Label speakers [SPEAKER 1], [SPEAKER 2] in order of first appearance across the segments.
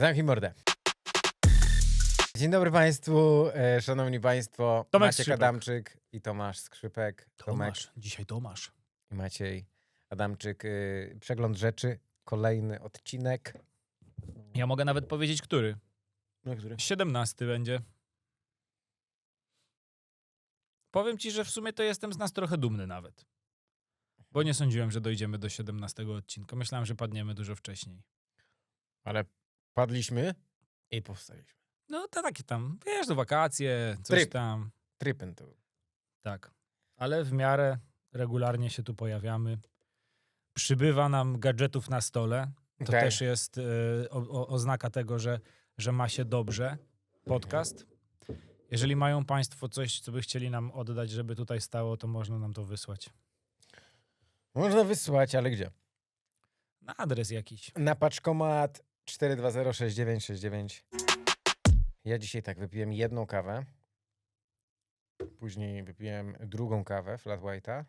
[SPEAKER 1] Zamknij mordę. Dzień dobry Państwu, e, szanowni Państwo.
[SPEAKER 2] Tomek
[SPEAKER 1] Maciek
[SPEAKER 2] Skrzypek.
[SPEAKER 1] Adamczyk i Tomasz Skrzypek. Tomek
[SPEAKER 2] Tomasz, dzisiaj Tomasz.
[SPEAKER 1] i Maciej Adamczyk. y, Przegląd rzeczy, kolejny odcinek.
[SPEAKER 2] Ja mogę nawet powiedzieć, który.
[SPEAKER 1] No, który?
[SPEAKER 2] 17 będzie. Powiem ci, że w sumie to jestem z nas trochę dumny nawet. Bo nie sądziłem, że dojdziemy do 17 odcinka. Myślałem, że padniemy dużo wcześniej.
[SPEAKER 1] Ale padliśmy i powstaliśmy.
[SPEAKER 2] No to takie tam, wiesz, do wakacje, coś
[SPEAKER 1] Tryb.
[SPEAKER 2] tam.
[SPEAKER 1] Trypem to był.
[SPEAKER 2] Tak. Ale w miarę regularnie się tu pojawiamy. Przybywa nam gadżetów na stole. To też jest e, o, o, oznaka tego, że, że ma się dobrze podcast. Jeżeli mają Państwo coś, co by chcieli nam oddać, żeby tutaj stało, to można nam to wysłać.
[SPEAKER 1] Można wysłać, ale gdzie?
[SPEAKER 2] Na adres jakiś.
[SPEAKER 1] Na paczkomat 4206969. Ja dzisiaj tak wypiłem jedną kawę. Później wypiłem drugą kawę, flat white'a.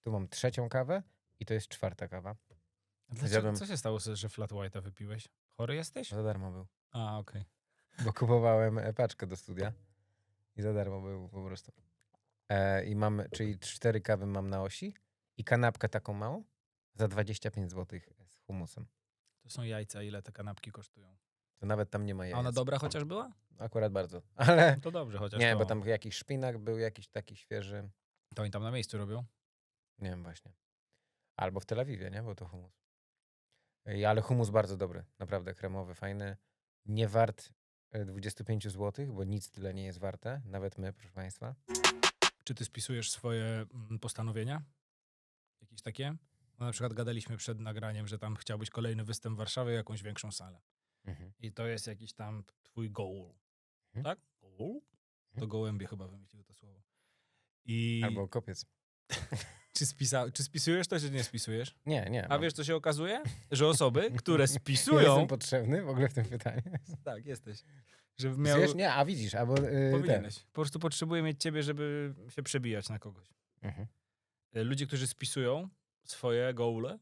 [SPEAKER 1] Tu mam trzecią kawę i to jest czwarta kawa.
[SPEAKER 2] Dlaczego,
[SPEAKER 1] Zjadłem-
[SPEAKER 2] co się stało, że flat white'a wypiłeś? Chory jesteś?
[SPEAKER 1] Za darmo był.
[SPEAKER 2] A, okej.
[SPEAKER 1] Bo kupowałem e, paczkę do studia i za darmo był po prostu. E, I mam, czyli cztery kawy mam na osi i kanapkę taką małą za 25 zł z humusem.
[SPEAKER 2] To są jajca, ile te kanapki kosztują.
[SPEAKER 1] To nawet tam nie ma
[SPEAKER 2] A
[SPEAKER 1] jajec.
[SPEAKER 2] ona dobra chociaż była?
[SPEAKER 1] Akurat bardzo. Ale
[SPEAKER 2] To dobrze chociaż
[SPEAKER 1] nie,
[SPEAKER 2] to.
[SPEAKER 1] bo tam jakiś szpinak był, jakiś taki świeży.
[SPEAKER 2] To oni tam na miejscu robią.
[SPEAKER 1] Nie wiem właśnie. Albo w Tel Awiwie, nie? Bo to humus. Ej, Ale humus bardzo dobry. Naprawdę kremowy, fajny. Nie wart e, 25 zł, bo nic tyle nie jest warte. Nawet my, proszę Państwa.
[SPEAKER 2] Czy ty spisujesz swoje mm, postanowienia? Jakieś takie? No, na przykład gadaliśmy przed nagraniem, że tam chciałbyś kolejny występ w Warszawie, jakąś większą salę.
[SPEAKER 1] Mhm.
[SPEAKER 2] I to jest jakiś tam twój goal.
[SPEAKER 1] Mhm.
[SPEAKER 2] Tak? Goal? To gołębie chyba wymyśliły to słowo. I
[SPEAKER 1] Albo kopiec.
[SPEAKER 2] czy, spisa... czy spisujesz to, czy nie spisujesz?
[SPEAKER 1] Nie, nie.
[SPEAKER 2] A wiesz, co się okazuje? Że osoby, które
[SPEAKER 1] Ja
[SPEAKER 2] spisują...
[SPEAKER 1] Jestem potrzebny w ogóle w tym pytaniu.
[SPEAKER 2] tak, jesteś. Że miał...
[SPEAKER 1] Wiesz? Nie, a widzisz, albo yy, ten.
[SPEAKER 2] Powinieneś. Po prostu potrzebuję mieć ciebie, żeby się przebijać na kogoś.
[SPEAKER 1] Mhm.
[SPEAKER 2] E, ludzie, którzy spisują swoje goale,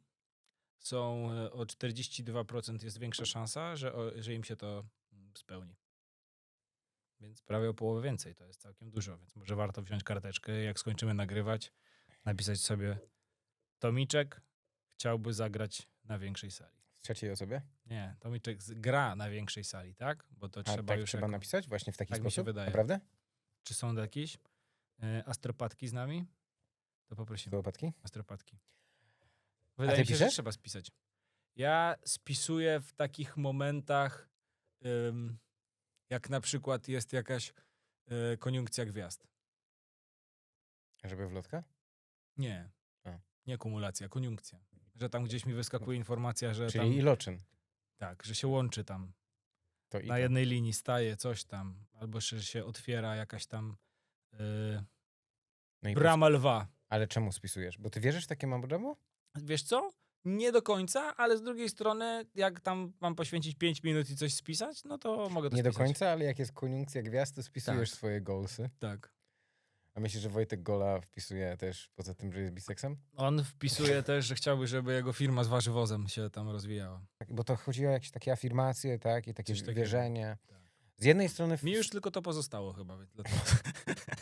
[SPEAKER 2] są e, o 42% jest większa szansa, że, że im się to mm, spełni. Więc prawie o połowę więcej. To jest całkiem dużo, więc może warto wziąć karteczkę, jak skończymy nagrywać, napisać sobie Tomiczek chciałby zagrać na większej sali.
[SPEAKER 1] W trzeciej osobie?
[SPEAKER 2] Nie, Tomiczek gra na większej sali, tak? Bo to
[SPEAKER 1] A
[SPEAKER 2] trzeba
[SPEAKER 1] tak
[SPEAKER 2] już
[SPEAKER 1] trzeba
[SPEAKER 2] jako-
[SPEAKER 1] napisać właśnie w taki
[SPEAKER 2] Tak mi się
[SPEAKER 1] sposób?
[SPEAKER 2] wydaje.
[SPEAKER 1] Naprawdę?
[SPEAKER 2] Czy są jakieś e, astropatki z nami? To poprosimy.
[SPEAKER 1] Wyłopatki?
[SPEAKER 2] Astropatki. Wydaje mi się, że
[SPEAKER 1] piszesz?
[SPEAKER 2] trzeba spisać. Ja spisuję w takich momentach, ym, jak na przykład jest jakaś y, koniunkcja gwiazd.
[SPEAKER 1] Żeby w lotka?
[SPEAKER 2] Nie.
[SPEAKER 1] A.
[SPEAKER 2] Nie kumulacja, koniunkcja. Że tam gdzieś mi wyskakuje informacja, że
[SPEAKER 1] Czyli
[SPEAKER 2] tam,
[SPEAKER 1] iloczyn.
[SPEAKER 2] tak, że się łączy tam.
[SPEAKER 1] To i
[SPEAKER 2] Na jednej linii staje coś tam. Albo że się otwiera jakaś tam y,
[SPEAKER 1] No i
[SPEAKER 2] brama lwa.
[SPEAKER 1] Ale czemu spisujesz? Bo ty wierzysz w takie mambramo?
[SPEAKER 2] Wiesz co? Nie do końca, ale z drugiej strony, jak tam mam poświęcić 5 minut i coś spisać, no to mogę to
[SPEAKER 1] Nie do
[SPEAKER 2] spisać.
[SPEAKER 1] końca, ale jak jest koniunkcja gwiazd, to spisujesz
[SPEAKER 2] Tak.
[SPEAKER 1] swoje goalsy.
[SPEAKER 2] Tak.
[SPEAKER 1] A myślisz, że Wojtek Gola wpisuje też poza tym, że jest biseksem?
[SPEAKER 2] On wpisuje też, że chciałby, żeby jego firma z warzywozem się tam rozwijała.
[SPEAKER 1] Tak, Bo to chodzi o jakieś takie afirmacje, tak? I takie
[SPEAKER 2] Coś
[SPEAKER 1] wierzenie.
[SPEAKER 2] Tak.
[SPEAKER 1] Z jednej strony
[SPEAKER 2] Mi już tylko to pozostało chyba. dlatego-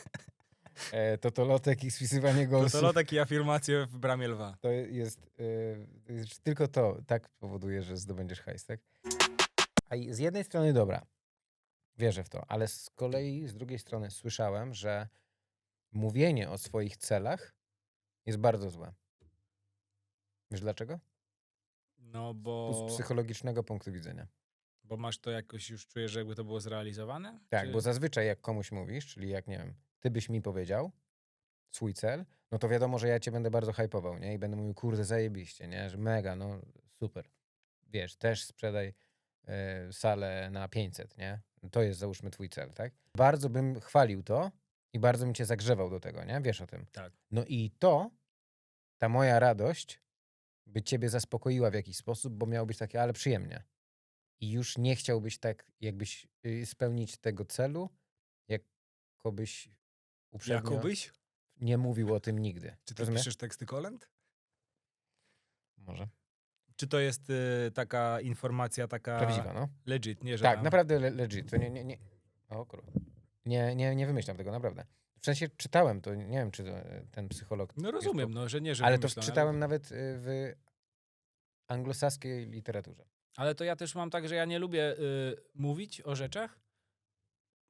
[SPEAKER 1] e, totolotek i spisywanie
[SPEAKER 2] To,
[SPEAKER 1] goalsów.
[SPEAKER 2] to lotek i afirmacje w bramie lwa.
[SPEAKER 1] To jest, to jest tylko to, tak powoduje, że zdobędziesz hajs, tak? A i z jednej strony dobra, wierzę w to, ale z kolei z drugiej strony słyszałem, że mówienie o swoich celach jest bardzo złe. Wiesz dlaczego?
[SPEAKER 2] No
[SPEAKER 1] Z
[SPEAKER 2] bo,
[SPEAKER 1] psychologicznego punktu widzenia.
[SPEAKER 2] bo masz to jakoś już czujesz, że jakby to było zrealizowane?
[SPEAKER 1] Tak,
[SPEAKER 2] Czy-
[SPEAKER 1] bo zazwyczaj jak komuś mówisz, czyli jak, nie wiem, ty byś mi powiedział swój cel, no to wiadomo, że ja cię będę bardzo hypował, nie? I będę mówił, kurde, zajebiście, nie? Że mega, no super. Wiesz, też sprzedaj e, salę na 500, nie? To jest, załóżmy, twój cel, tak? Bardzo bym chwalił to i bardzo bym cię zagrzewał do tego, nie? Wiesz o tym.
[SPEAKER 2] Tak.
[SPEAKER 1] No i to, ta moja radość by ciebie zaspokoiła w jakiś sposób, bo miało być takie, ale przyjemnie. I już nie chciałbyś tak, jakbyś y, spełnić tego celu, jakobyś uprzednio
[SPEAKER 2] Jakobyś?
[SPEAKER 1] nie mówił o tym nigdy.
[SPEAKER 2] Czy ty
[SPEAKER 1] Rozumiesz?
[SPEAKER 2] piszesz teksty kolęd?
[SPEAKER 1] Może.
[SPEAKER 2] Czy to jest y, taka informacja, taka
[SPEAKER 1] Prawdziwa, no.
[SPEAKER 2] legit, nie, że
[SPEAKER 1] Tak,
[SPEAKER 2] tam...
[SPEAKER 1] naprawdę le- legit. To nie, nie, nie. O kurwa. Nie, nie, nie wymyślam tego, naprawdę. W sensie czytałem to, nie wiem, czy to, e, ten psycholog.
[SPEAKER 2] No rozumiem, no, że nie, że
[SPEAKER 1] Ale to
[SPEAKER 2] wymyślone,
[SPEAKER 1] czytałem nawet y, w anglosaskiej literaturze.
[SPEAKER 2] Ale to ja też mam tak, że ja nie lubię y, mówić o rzeczach,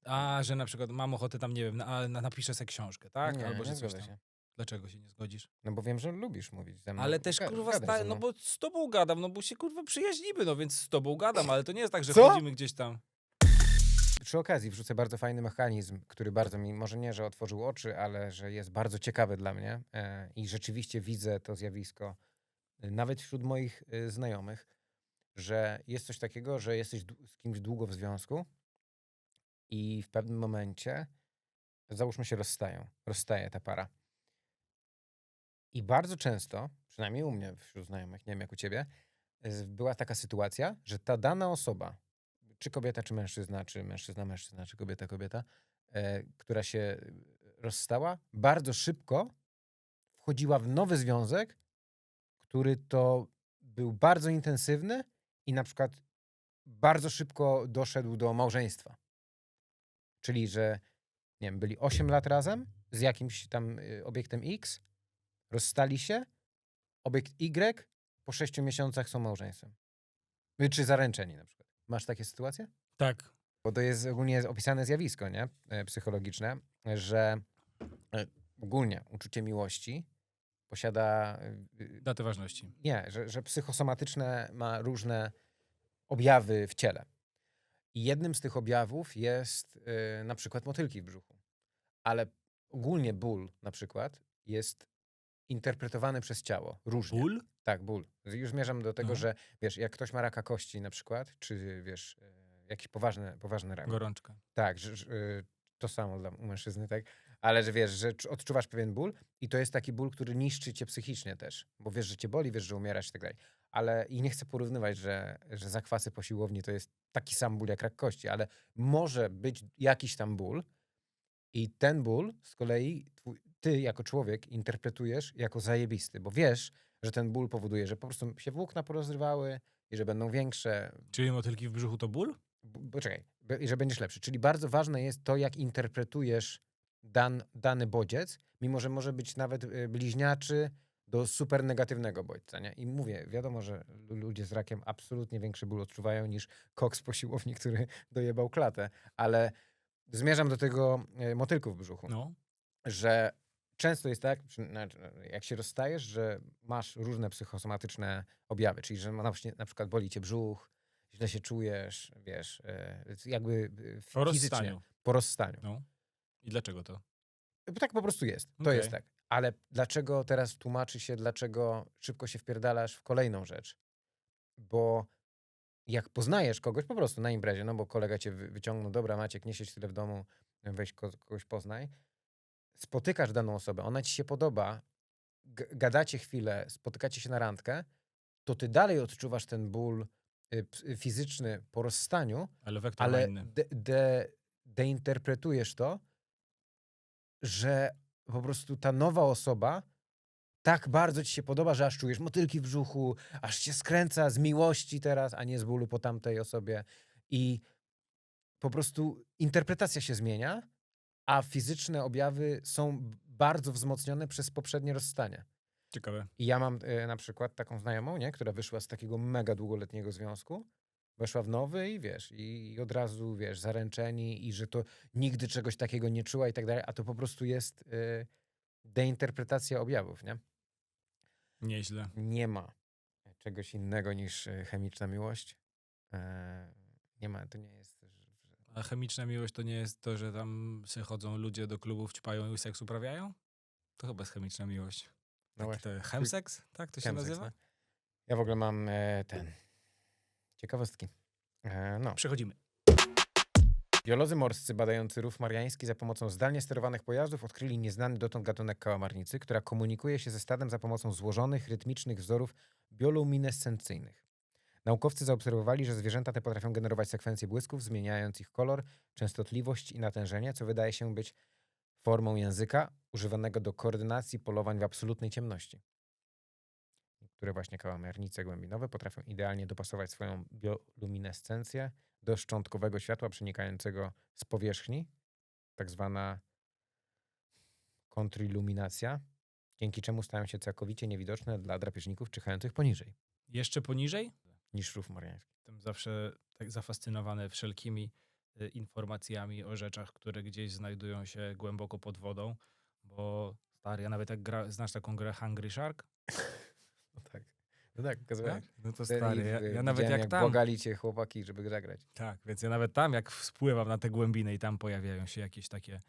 [SPEAKER 2] a że na przykład mam ochotę tam, nie wiem, na, na, napiszę sobie książkę, tak?
[SPEAKER 1] nie,
[SPEAKER 2] Albo że
[SPEAKER 1] nie
[SPEAKER 2] coś
[SPEAKER 1] zgodzę
[SPEAKER 2] tam.
[SPEAKER 1] się.
[SPEAKER 2] Dlaczego się nie zgodzisz?
[SPEAKER 1] No bo wiem, że lubisz mówić ze mną.
[SPEAKER 2] Ale też
[SPEAKER 1] Ga-
[SPEAKER 2] kurwa,
[SPEAKER 1] gadaj
[SPEAKER 2] sta-
[SPEAKER 1] ze
[SPEAKER 2] no
[SPEAKER 1] mną.
[SPEAKER 2] bo z tobą gadam, no bo się kurwa przyjaźnimy, no więc z tobą gadam, ale to nie jest tak, że
[SPEAKER 1] Co?
[SPEAKER 2] chodzimy gdzieś tam.
[SPEAKER 1] Przy okazji wrzucę bardzo fajny mechanizm, który bardzo mi, może nie, że otworzył oczy, ale że jest bardzo ciekawy dla mnie e, i rzeczywiście widzę to zjawisko e, nawet wśród moich e, znajomych, że jest coś takiego, że jesteś dłu- z kimś długo w związku i w pewnym momencie, załóżmy się rozstają, rozstaje ta para. I bardzo często, przynajmniej u mnie wśród znajomych, nie wiem jak u ciebie, była taka sytuacja, że ta dana osoba, czy kobieta, czy mężczyzna, czy mężczyzna, mężczyzna, czy kobieta, kobieta, e, która się rozstała, bardzo szybko wchodziła w nowy związek, który to był bardzo intensywny i na przykład bardzo szybko doszedł do małżeństwa. Czyli, że nie wiem, byli 8 lat razem z jakimś tam y, obiektem X, rozstali się, obiekt Y po 6 miesiącach są małżeństwem. Y, Czy zaręczeni na przykład. Masz takie sytuacje?
[SPEAKER 2] Tak.
[SPEAKER 1] Bo to jest ogólnie opisane zjawisko, nie? E, Psychologiczne, że e, ogólnie uczucie miłości posiada. y,
[SPEAKER 2] Daty ważności.
[SPEAKER 1] Nie, że, że psychosomatyczne ma różne objawy w ciele. I jednym z tych objawów jest y, na przykład motylki w brzuchu. Ale ogólnie ból na przykład jest interpretowany przez ciało różnie.
[SPEAKER 2] Ból?
[SPEAKER 1] Tak, ból. Już zmierzam do tego,
[SPEAKER 2] Aha.
[SPEAKER 1] że wiesz, jak ktoś ma raka kości na przykład, czy wiesz, e, jakiś poważny, poważny rak.
[SPEAKER 2] Gorączka.
[SPEAKER 1] Tak, że, że, y, to samo dla mężczyzny, tak? Ale że wiesz, że czu- odczuwasz pewien ból i to jest taki ból, który niszczy cię psychicznie też, bo wiesz, że cię boli, wiesz, że umierasz i tak dalej. Ale i nie chcę porównywać, że, że zakwasy po siłowni to jest taki sam ból jak rak kości, ale może być jakiś tam ból i ten ból z kolei twój, ty jako człowiek interpretujesz jako zajebisty, bo wiesz, że ten ból powoduje, że po prostu się włókna porozrywały i że będą większe,
[SPEAKER 2] Czyli motylki w brzuchu to ból?
[SPEAKER 1] B- Poczekaj, be- i że będziesz lepszy. Czyli bardzo ważne jest to, jak interpretujesz dan, dany bodziec, mimo że może być nawet y, bliźniaczy do super negatywnego bodźca. Nie? I mówię, wiadomo, że lu- ludzie z rakiem absolutnie większy ból odczuwają niż koks po siłowni, który dojebał klatę. Ale zmierzam do tego y, motylku w brzuchu
[SPEAKER 2] No.
[SPEAKER 1] że często jest tak, jak się rozstajesz, że masz różne psychosomatyczne objawy, czyli że na, na przykład boli cię brzuch, źle się czujesz, wiesz, e, jakby e, f-
[SPEAKER 2] Po
[SPEAKER 1] fizycznie,
[SPEAKER 2] rozstaniu.
[SPEAKER 1] po rozstaniu.
[SPEAKER 2] No. I dlaczego to?
[SPEAKER 1] Bo Tak po prostu jest. To
[SPEAKER 2] Okej.
[SPEAKER 1] jest tak. Ale dlaczego teraz tłumaczy się, dlaczego szybko się wpierdalasz w kolejną rzecz? Bo jak poznajesz kogoś po prostu na imprezie, no bo kolega cię wy- wyciągnął, dobra Maciek, nie siedź tyle w domu, weź ko- kogoś poznaj, spotykasz daną osobę, ona ci się podoba, gadacie chwilę, spotykacie się na randkę, to ty dalej odczuwasz ten ból y, y, fizyczny po rozstaniu,
[SPEAKER 2] Ale
[SPEAKER 1] ale de, de, deinterpretujesz to, że po prostu ta nowa osoba tak bardzo ci się podoba, że aż czujesz motylki w brzuchu, aż cię skręca z miłości teraz, a nie z bólu po tamtej osobie. I po prostu interpretacja się zmienia, a fizyczne objawy są bardzo wzmocnione przez poprzednie rozstanie.
[SPEAKER 2] Ciekawe.
[SPEAKER 1] I ja mam e, na przykład taką znajomą, nie, która wyszła z takiego mega długoletniego związku, weszła w nowy i wiesz, i, i od razu, wiesz, zaręczeni i że to nigdy czegoś takiego nie czuła i tak dalej, a to po prostu jest e, deinterpretacja objawów, nie?
[SPEAKER 2] Nieźle.
[SPEAKER 1] Nie ma czegoś innego niż e, chemiczna miłość. E, nie ma, to nie jest...
[SPEAKER 2] A chemiczna miłość to nie jest to, że tam se chodzą ludzie do klubów, ćpają i seks uprawiają? To chyba jest chemiczna miłość.
[SPEAKER 1] No
[SPEAKER 2] Taki
[SPEAKER 1] właśnie.
[SPEAKER 2] to chemseks? Tak to się nazywa?
[SPEAKER 1] no. Ja w ogóle mam e, ten... Ciekawostki. E, no.
[SPEAKER 2] Przechodzimy.
[SPEAKER 1] Biolodzy morscy badający rów mariański za pomocą zdalnie sterowanych pojazdów odkryli nieznany dotąd gatunek kałamarnicy, która komunikuje się ze stadem za pomocą złożonych, rytmicznych wzorów bioluminescencyjnych. Naukowcy zaobserwowali, że zwierzęta te potrafią generować sekwencje błysków, zmieniając ich kolor, częstotliwość i natężenie, co wydaje się być formą języka używanego do koordynacji polowań w absolutnej ciemności. Które właśnie kałamarnice głębinowe potrafią idealnie dopasować swoją bioluminescencję do szczątkowego światła przenikającego z powierzchni, tak zwana kontriluminacja, dzięki czemu stają się całkowicie niewidoczne dla drapieżników czyhających poniżej
[SPEAKER 2] Jeszcze poniżej?
[SPEAKER 1] niż rów mariański.
[SPEAKER 2] Jestem zawsze tak zafascynowany wszelkimi y, informacjami o rzeczach, które gdzieś znajdują się głęboko pod wodą, bo stary, ja nawet jak gra, znasz taką grę Hungry Shark?
[SPEAKER 1] No tak. No tak, pokazywałem.
[SPEAKER 2] No to stary, ja, ja nawet
[SPEAKER 1] widziałem,
[SPEAKER 2] jak tam...
[SPEAKER 1] błagali cię chłopaki, żeby zagrać.
[SPEAKER 2] Tak, więc ja nawet tam, jak spływam na te głębiny i tam pojawiają się jakieś takie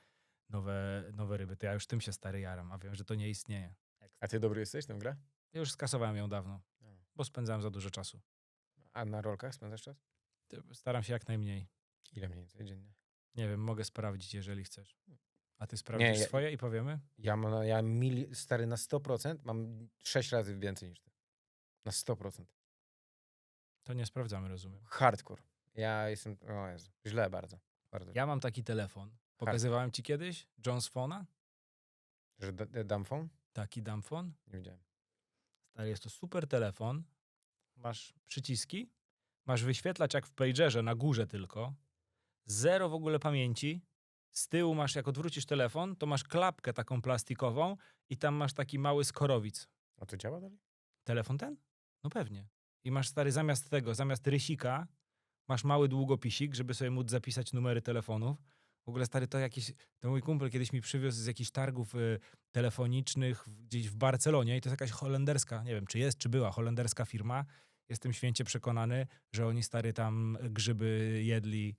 [SPEAKER 2] nowe, nowe ryby, to ja już tym się stary jaram, a wiem, że to nie istnieje.
[SPEAKER 1] A ty dobry jesteś w tę grę?
[SPEAKER 2] Ja już skasowałem ją dawno,
[SPEAKER 1] No.
[SPEAKER 2] bo spędzałem za dużo czasu.
[SPEAKER 1] A na rolkach spędzasz czas?
[SPEAKER 2] Staram się jak najmniej.
[SPEAKER 1] Ile mniej więcej dziennie?
[SPEAKER 2] Nie wiem, mogę sprawdzić, jeżeli chcesz. A ty sprawdzisz
[SPEAKER 1] ja-
[SPEAKER 2] swoje i powiemy?
[SPEAKER 1] Ja mam, ja mili, stary na 100% mam 6 razy więcej niż ty. Na 100%.
[SPEAKER 2] To nie sprawdzamy, rozumiem.
[SPEAKER 1] Hardcore. Ja jestem, o Jezu, źle bardzo. bardzo.
[SPEAKER 2] Ja mam taki telefon. Pokazywałem ci kiedyś Jones Phone'a?
[SPEAKER 1] Że da- da- dam phone?
[SPEAKER 2] Taki dumbphone.
[SPEAKER 1] Nie widziałem.
[SPEAKER 2] Stary, jest to super telefon. Masz przyciski, masz wyświetlacz jak w pagerze na górze tylko. Zero w ogóle pamięci. Z tyłu masz, jak odwrócisz telefon, to masz klapkę taką plastikową i tam masz taki mały skorowic.
[SPEAKER 1] A to działa dalej?
[SPEAKER 2] Telefon ten? No pewnie. I masz stary zamiast tego, zamiast rysika, masz mały długopisik, żeby sobie móc zapisać numery telefonów. W ogóle stary to jakiś, to mój kumpel kiedyś mi przywiózł z jakichś targów y, telefonicznych gdzieś w Barcelonie i to jest jakaś holenderska, nie wiem czy jest, czy była holenderska firma. Jestem święcie przekonany, że oni stary tam grzyby jedli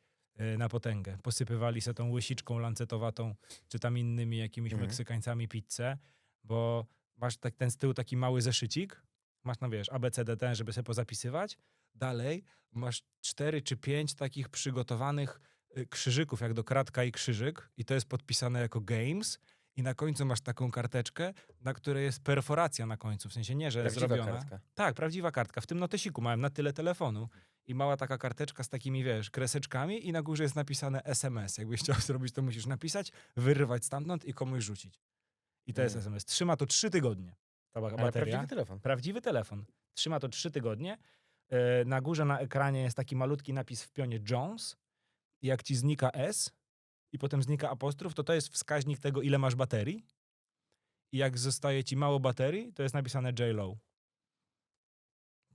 [SPEAKER 2] na potęgę. Posypywali se tą łysiczką lancetowatą, czy tam innymi jakimiś
[SPEAKER 1] Mhm.
[SPEAKER 2] Meksykańcami pizzę, bo masz tak, ten z tyłu taki mały zeszycik, masz, no wiesz, ABCDT, żeby sobie pozapisywać. Dalej masz cztery czy pięć takich przygotowanych y, krzyżyków, jak do kratka i krzyżyk i to jest podpisane jako games i na końcu masz taką karteczkę, na której jest perforacja na końcu, w sensie nie, że jest
[SPEAKER 1] Prawdziwa
[SPEAKER 2] zrobiona.
[SPEAKER 1] kartka.
[SPEAKER 2] Tak, prawdziwa kartka. W tym notesiku małem na tyle telefonu i mała taka karteczka z takimi, wiesz, kreseczkami i na górze jest napisane SMS. Jakbyś chciał zrobić, to musisz napisać, wyrwać stamtąd i komuś rzucić. I to jest
[SPEAKER 1] Mm.
[SPEAKER 2] SMS. Trzyma to trzy tygodnie. Ta ba-
[SPEAKER 1] Ale
[SPEAKER 2] bateria.
[SPEAKER 1] prawdziwy telefon.
[SPEAKER 2] Prawdziwy telefon. Trzyma to trzy tygodnie. E, Na górze na ekranie jest taki malutki napis w pionie Jones. Jak ci znika S i potem znika apostrof, to to jest wskaźnik tego, ile masz baterii. I jak zostaje ci mało baterii, to jest napisane J-Low.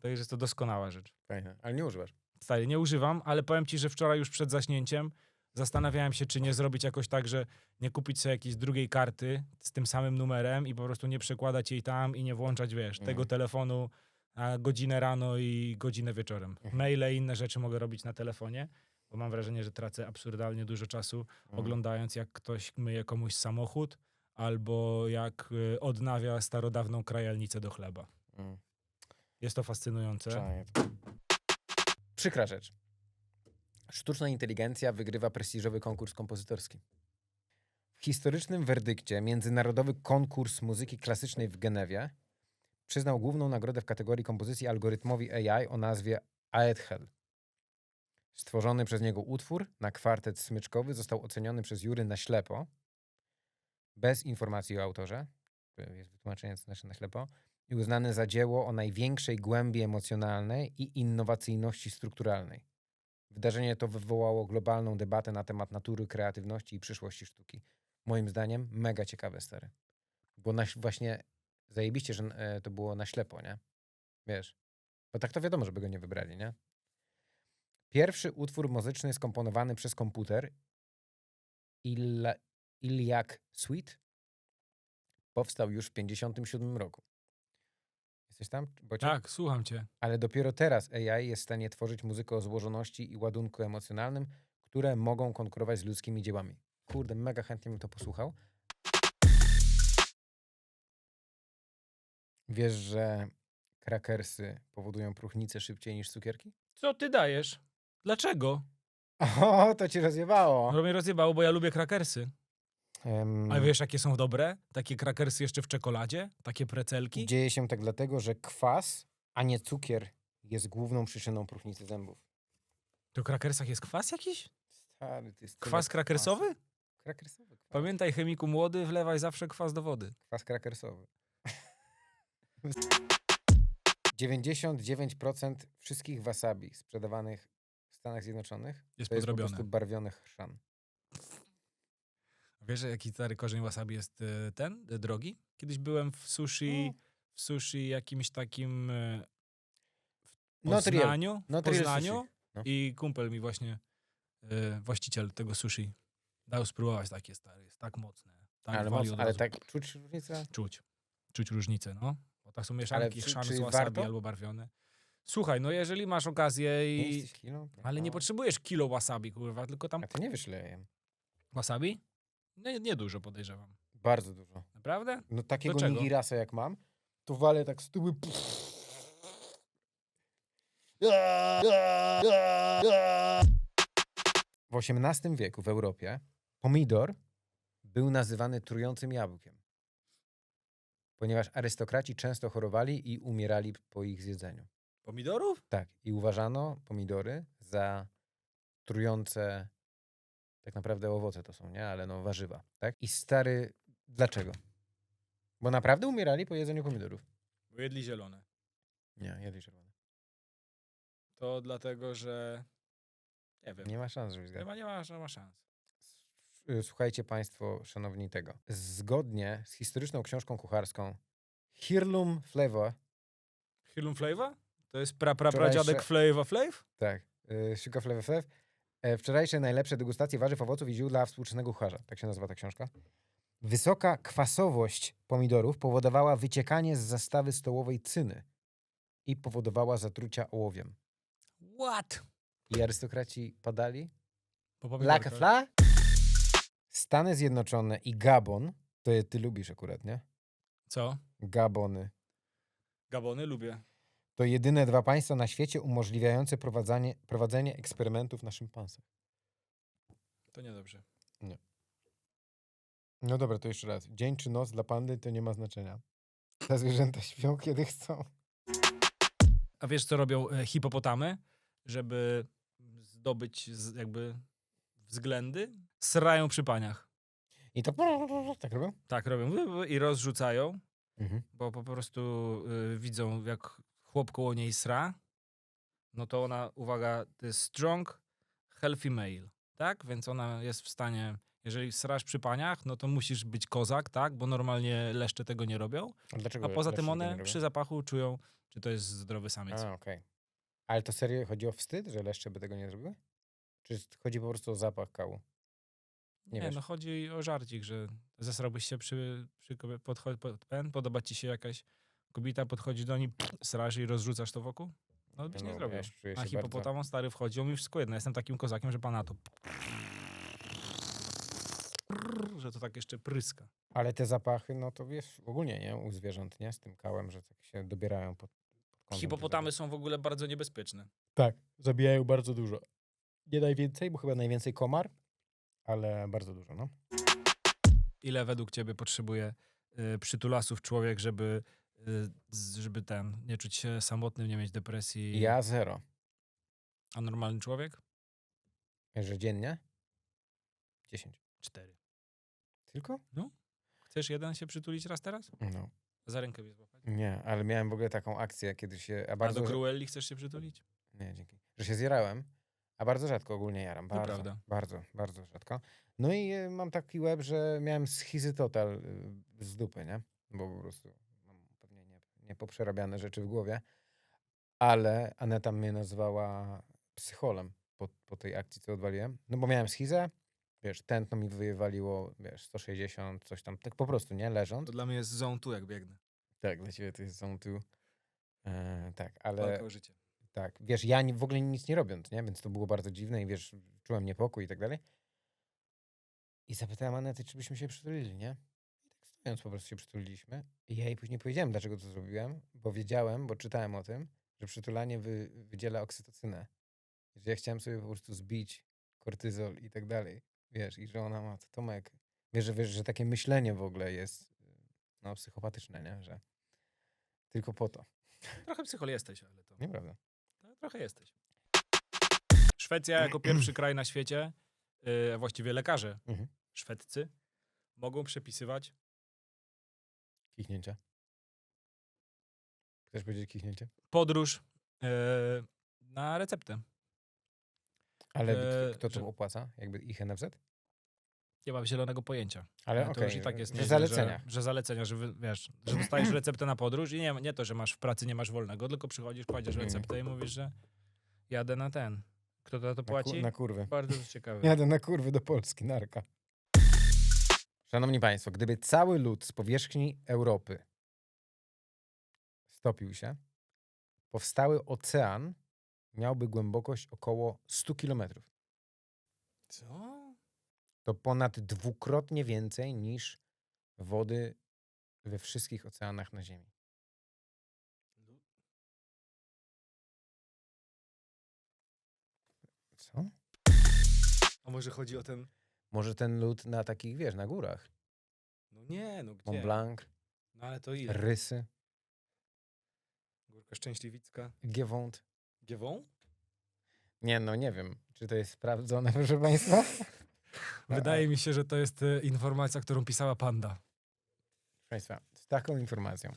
[SPEAKER 2] To jest to doskonała rzecz.
[SPEAKER 1] Fajne. Ale nie używasz.
[SPEAKER 2] Stary, nie używam, ale powiem ci, że wczoraj już przed zaśnięciem zastanawiałem się, czy nie zrobić jakoś tak, że nie kupić sobie jakiejś drugiej karty z tym samym numerem i po prostu nie przekładać jej tam i nie włączać, wiesz, tego
[SPEAKER 1] Mhm.
[SPEAKER 2] telefonu na godzinę rano i godzinę wieczorem.
[SPEAKER 1] Mhm.
[SPEAKER 2] Maile i inne rzeczy mogę robić na telefonie, bo mam wrażenie, że tracę absurdalnie dużo czasu
[SPEAKER 1] Mhm.
[SPEAKER 2] oglądając, jak ktoś myje komuś samochód albo jak y, odnawia starodawną krajalnicę do chleba.
[SPEAKER 1] Mm.
[SPEAKER 2] Jest to fascynujące.
[SPEAKER 1] Przykra rzecz. Sztuczna inteligencja wygrywa prestiżowy konkurs kompozytorski. W historycznym werdykcie Międzynarodowy Konkurs Muzyki Klasycznej w Genewie przyznał główną nagrodę w kategorii kompozycji algorytmowi AI o nazwie Aethel. Stworzony przez niego utwór na kwartet smyczkowy został oceniony przez jury na ślepo, bez informacji o autorze, to jest wytłumaczenie, co znaczy na ślepo, i uznany za dzieło o największej głębi emocjonalnej i innowacyjności strukturalnej. Wydarzenie to wywołało globalną debatę na temat natury, kreatywności i przyszłości sztuki. Moim zdaniem mega ciekawe, stary. Bo na, właśnie zajebiście, że e, to było na ślepo, nie? Wiesz. Bo tak to wiadomo, żeby go nie wybrali, nie? Pierwszy utwór muzyczny skomponowany przez komputer Illa, Iliak Suite powstał już w 1957 roku. Jesteś tam? Bocie?
[SPEAKER 2] Tak, słucham cię.
[SPEAKER 1] Ale dopiero teraz AI jest w stanie tworzyć muzykę o złożoności i ładunku emocjonalnym, które mogą konkurować z ludzkimi dziełami. Kurde, mega chętnie bym to posłuchał. Wiesz, że krakersy powodują próchnicę szybciej niż cukierki?
[SPEAKER 2] Co ty dajesz? Dlaczego?
[SPEAKER 1] O, to ci rozjebało.
[SPEAKER 2] No mnie rozjebało, bo ja lubię krakersy.
[SPEAKER 1] Em,
[SPEAKER 2] A wiesz, jakie są dobre? Takie krakersy jeszcze w czekoladzie? Takie precelki?
[SPEAKER 1] dzieje się tak dlatego, że kwas, a nie cukier jest główną przyczyną próchnicy zębów.
[SPEAKER 2] To w krakersach jest kwas jakiś?
[SPEAKER 1] Stary, to jest
[SPEAKER 2] Kwas krakersowy?
[SPEAKER 1] kwasu. Krakersowy kwas.
[SPEAKER 2] Pamiętaj, chemiku młody, wlewaj zawsze kwas do wody.
[SPEAKER 1] Kwas krakersowy. 99% wszystkich wasabi sprzedawanych w Stanach Zjednoczonych
[SPEAKER 2] Jest
[SPEAKER 1] to jest po prostu barwiony chrzan.
[SPEAKER 2] Wiesz, jaki stary korzeń wasabi jest e, ten, e, drogi? Kiedyś byłem w sushi,
[SPEAKER 1] No.
[SPEAKER 2] w sushi jakimś takim e, w. Poznaniu,
[SPEAKER 1] Not
[SPEAKER 2] Poznaniu.
[SPEAKER 1] No.
[SPEAKER 2] i kumpel mi właśnie, właściciel tego sushi, dał spróbować takie stary, jest tak mocne. Tak
[SPEAKER 1] ale, moc, ale tak czuć różnicę?
[SPEAKER 2] Czuć, czuć różnicę, no. Bo tak są mieszanki chrzanu z wasabi
[SPEAKER 1] warto?
[SPEAKER 2] albo barwione. Słuchaj, no jeżeli masz okazję i...
[SPEAKER 1] 5 kilo?
[SPEAKER 2] Ale nie
[SPEAKER 1] No.
[SPEAKER 2] potrzebujesz kilo wasabi, kurwa, tylko tam...
[SPEAKER 1] A to nie wiesz ile jem.
[SPEAKER 2] Wasabi? Nie, nie dużo podejrzewam.
[SPEAKER 1] Bardzo dużo.
[SPEAKER 2] Naprawdę?
[SPEAKER 1] No takiego nigirasa jak mam, to walę tak z tuby. W XVIII wieku w Europie pomidor był nazywany trującym jabłkiem, ponieważ arystokraci często chorowali i umierali po ich zjedzeniu.
[SPEAKER 2] Pomidorów?
[SPEAKER 1] Tak, i uważano pomidory za trujące, tak naprawdę owoce to są, nie? Ale no warzywa, tak? I stary, dlaczego? Bo naprawdę umierali po jedzeniu pomidorów.
[SPEAKER 2] Bo jedli zielone.
[SPEAKER 1] Nie, jedli czerwone.
[SPEAKER 2] To dlatego, że... Nie wiem.
[SPEAKER 1] Nie ma szans, żebyś zgadł.
[SPEAKER 2] Chyba nie ma, nie ma szans.
[SPEAKER 1] S- Słuchajcie państwo, szanowni tego. Zgodnie z historyczną książką kucharską Hirlum Flavor,
[SPEAKER 2] Hilum Flavor? To jest pra, pra,
[SPEAKER 1] Wczorajsze-
[SPEAKER 2] pradziadek Flavor Flav?
[SPEAKER 1] tak, y, Flavor Flav, e, wczorajsze najlepsze degustacje warzyw, owoców i ziół dla współczesnego kucharza. Tak się nazywa ta książka. Wysoka kwasowość pomidorów powodowała wyciekanie z zastawy stołowej cyny i powodowała zatrucia ołowiem.
[SPEAKER 2] What?
[SPEAKER 1] I arystokraci padali La. Fla? Stany Zjednoczone i Gabon, to je ty lubisz akurat, nie?
[SPEAKER 2] Co?
[SPEAKER 1] Gabony.
[SPEAKER 2] Gabony lubię.
[SPEAKER 1] To jedyne dwa państwa na świecie umożliwiające prowadzenie, prowadzenie eksperymentów na szympansach.
[SPEAKER 2] To niedobrze.
[SPEAKER 1] No dobra, to jeszcze raz. Dzień czy noc dla pandy to nie ma znaczenia. Te zwierzęta śpią kiedy chcą.
[SPEAKER 2] A wiesz, co robią e, hipopotamy, żeby zdobyć jakby względy? Srają przy paniach.
[SPEAKER 1] I to tak robią?
[SPEAKER 2] Tak robią i rozrzucają,
[SPEAKER 1] Mhm.
[SPEAKER 2] bo po prostu y, widzą, jak chłop koło niej sra, no to ona, uwaga, to jest strong, healthy male, tak? Więc ona jest w stanie, jeżeli srasz przy paniach, no to musisz być kozak, tak? Bo normalnie leszcze tego nie robią,
[SPEAKER 1] A dlaczego?
[SPEAKER 2] a poza tym one przy zapachu czują, czy to jest zdrowy samiec.
[SPEAKER 1] A, okej. Ale to serio chodzi o wstyd, że leszcze by tego nie zrobiły? Czy chodzi po prostu o zapach kału? Nie
[SPEAKER 2] Nie, no chodzi o żarcik, że zesrałbyś się przy, przy podcho- pod, pen, podoba ci się jakaś kobieta, podchodzi do niej, srasz i rozrzucasz to wokół? No byś nie
[SPEAKER 1] No,
[SPEAKER 2] zrobił.
[SPEAKER 1] ja
[SPEAKER 2] A hipopotamon stary wchodzi, on mi wszystko jedno. Jestem takim kozakiem, że pana to... Że to tak jeszcze pryska.
[SPEAKER 1] Ale te zapachy, no to wiesz, ogólnie nie, u zwierząt, nie? Z tym kałem, że tak się dobierają pod, pod
[SPEAKER 2] Hipopotamy są w ogóle bardzo niebezpieczne.
[SPEAKER 1] Tak, zabijają bardzo dużo. Nie najwięcej, bo chyba najwięcej komar, ale bardzo dużo, no.
[SPEAKER 2] Ile według ciebie potrzebuje y, przytulasów człowiek, żeby, żeby ten, nie czuć się samotnym, nie mieć depresji?
[SPEAKER 1] Ja zero.
[SPEAKER 2] A normalny człowiek?
[SPEAKER 1] Że dziennie? 10.
[SPEAKER 2] Cztery.
[SPEAKER 1] Tylko?
[SPEAKER 2] Chcesz jeden się przytulić raz teraz?
[SPEAKER 1] No.
[SPEAKER 2] Za rękę mnie złapać.
[SPEAKER 1] Nie, ale miałem w ogóle taką akcję, kiedy się... A
[SPEAKER 2] A
[SPEAKER 1] bardzo...
[SPEAKER 2] do
[SPEAKER 1] rza-
[SPEAKER 2] Cruelli chcesz się przytulić?
[SPEAKER 1] Nie, dzięki. Że się zjarałem, a bardzo rzadko ogólnie jaram. Bardzo,
[SPEAKER 2] prawda.
[SPEAKER 1] bardzo, bardzo rzadko. No i e, mam taki łeb, że miałem schizy total y, z dupy, nie? Bo po prostu pewnie nie, niepoprzerabiane rzeczy w głowie. Ale Aneta mnie nazwała psycholem po, po tej akcji, co odwaliłem. No bo miałem schizę, wiesz, tętno mi wywaliło, wiesz, 160, coś tam, tak po prostu, nie? Leżąc.
[SPEAKER 2] To dla mnie jest zone tu, jak biegnę.
[SPEAKER 1] Tak, dla ciebie to jest są tu. E, tak, ale...
[SPEAKER 2] Walka o życie.
[SPEAKER 1] Tak, wiesz, ja nie, w ogóle nic nie robiąc, nie? Więc to było bardzo dziwne i wiesz, czułem niepokój i tak dalej. I zapytałem Anety, czy byśmy się przytulili, nie? Stojąc po prostu się przytuliliśmy. I ja jej później powiedziałem, dlaczego to zrobiłem, bo wiedziałem, bo czytałem o tym, że przytulanie wy, wydziela oksytocynę. Że ja chciałem sobie po prostu zbić kortyzol i tak dalej. Wiesz, i że ona ma, to Tomek, wiesz, że, wiesz, że takie myślenie w ogóle jest no, psychopatyczne, nie? Że tylko po to.
[SPEAKER 2] Trochę psychol jesteś, ale to...
[SPEAKER 1] Nieprawda.
[SPEAKER 2] to trochę jesteś. Szwecja jako pierwszy kraj na świecie, yy, właściwie lekarze
[SPEAKER 1] Mhm.
[SPEAKER 2] szwedzcy, mogą przepisywać
[SPEAKER 1] Kichnięcia. Chcesz powiedzieć kichnięcie?
[SPEAKER 2] Podróż e, na receptę.
[SPEAKER 1] Ale
[SPEAKER 2] E,
[SPEAKER 1] kto, to
[SPEAKER 2] że-
[SPEAKER 1] opłaca? Jakby ich NFZ?
[SPEAKER 2] Nie mam zielonego pojęcia.
[SPEAKER 1] Ale
[SPEAKER 2] to
[SPEAKER 1] okej,
[SPEAKER 2] już i tak jest
[SPEAKER 1] w
[SPEAKER 2] nieźle,
[SPEAKER 1] zaleceniach.
[SPEAKER 2] Że, że zalecenia, że wy- wiesz, że dostajesz receptę na podróż i nie, nie to, że masz w pracy nie masz wolnego, tylko przychodzisz, kładziesz
[SPEAKER 1] Mhm.
[SPEAKER 2] receptę i mówisz, że jadę na ten. Kto za to
[SPEAKER 1] Na, ku,
[SPEAKER 2] płaci?
[SPEAKER 1] na kurwy.
[SPEAKER 2] Bardzo ciekawe.
[SPEAKER 1] Jadę na kurwy do Polski, narka. Szanowni Państwo, gdyby cały lód z powierzchni Europy stopił się, powstały ocean miałby głębokość około 100 kilometrów.
[SPEAKER 2] Co?
[SPEAKER 1] To ponad dwukrotnie więcej niż wody we wszystkich oceanach na Ziemi. Co?
[SPEAKER 2] A może chodzi o ten...
[SPEAKER 1] Może ten lód na takich, wiesz, na górach.
[SPEAKER 2] No nie, no gdzie?
[SPEAKER 1] Mont Blanc,
[SPEAKER 2] No ale to ile?
[SPEAKER 1] Rysy,
[SPEAKER 2] Górka Szczęśliwicka.
[SPEAKER 1] Giewont.
[SPEAKER 2] Giewą?
[SPEAKER 1] Nie, no nie wiem, czy to jest sprawdzone, proszę Państwa.
[SPEAKER 2] Wydaje mi się, że to jest e, informacja, którą pisała Panda.
[SPEAKER 1] Proszę Państwa, z taką informacją,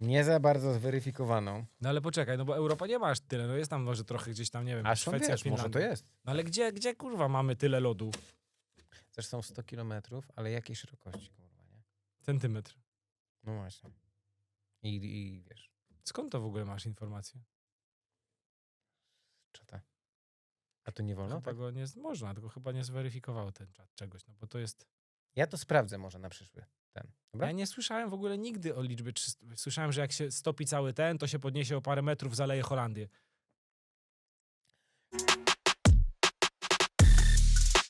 [SPEAKER 1] nie za bardzo zweryfikowaną,
[SPEAKER 2] No ale poczekaj, no bo Europa nie ma aż tyle, no jest tam może trochę gdzieś tam, nie wiem,
[SPEAKER 1] a
[SPEAKER 2] Szwecja,
[SPEAKER 1] wiesz, może to
[SPEAKER 2] Finlandia.
[SPEAKER 1] jest.
[SPEAKER 2] No ale gdzie, gdzie kurwa mamy tyle lodu?
[SPEAKER 1] Zresztą 100 kilometrów, ale jakiej szerokości, kurwa, nie?
[SPEAKER 2] Centymetr.
[SPEAKER 1] No właśnie. I, i wiesz,
[SPEAKER 2] Skąd to w ogóle masz informację?
[SPEAKER 1] czata. A to nie wolno?
[SPEAKER 2] chyba
[SPEAKER 1] Tak?
[SPEAKER 2] go nie z- można, tylko chyba nie zweryfikował ten czat czegoś, no bo to jest...
[SPEAKER 1] Ja to sprawdzę może na przyszły ten. Dobra?
[SPEAKER 2] Ja nie słyszałem w ogóle nigdy o liczbie 300. Słyszałem, że jak się stopi cały ten, to się podniesie o parę metrów, zaleje Holandię.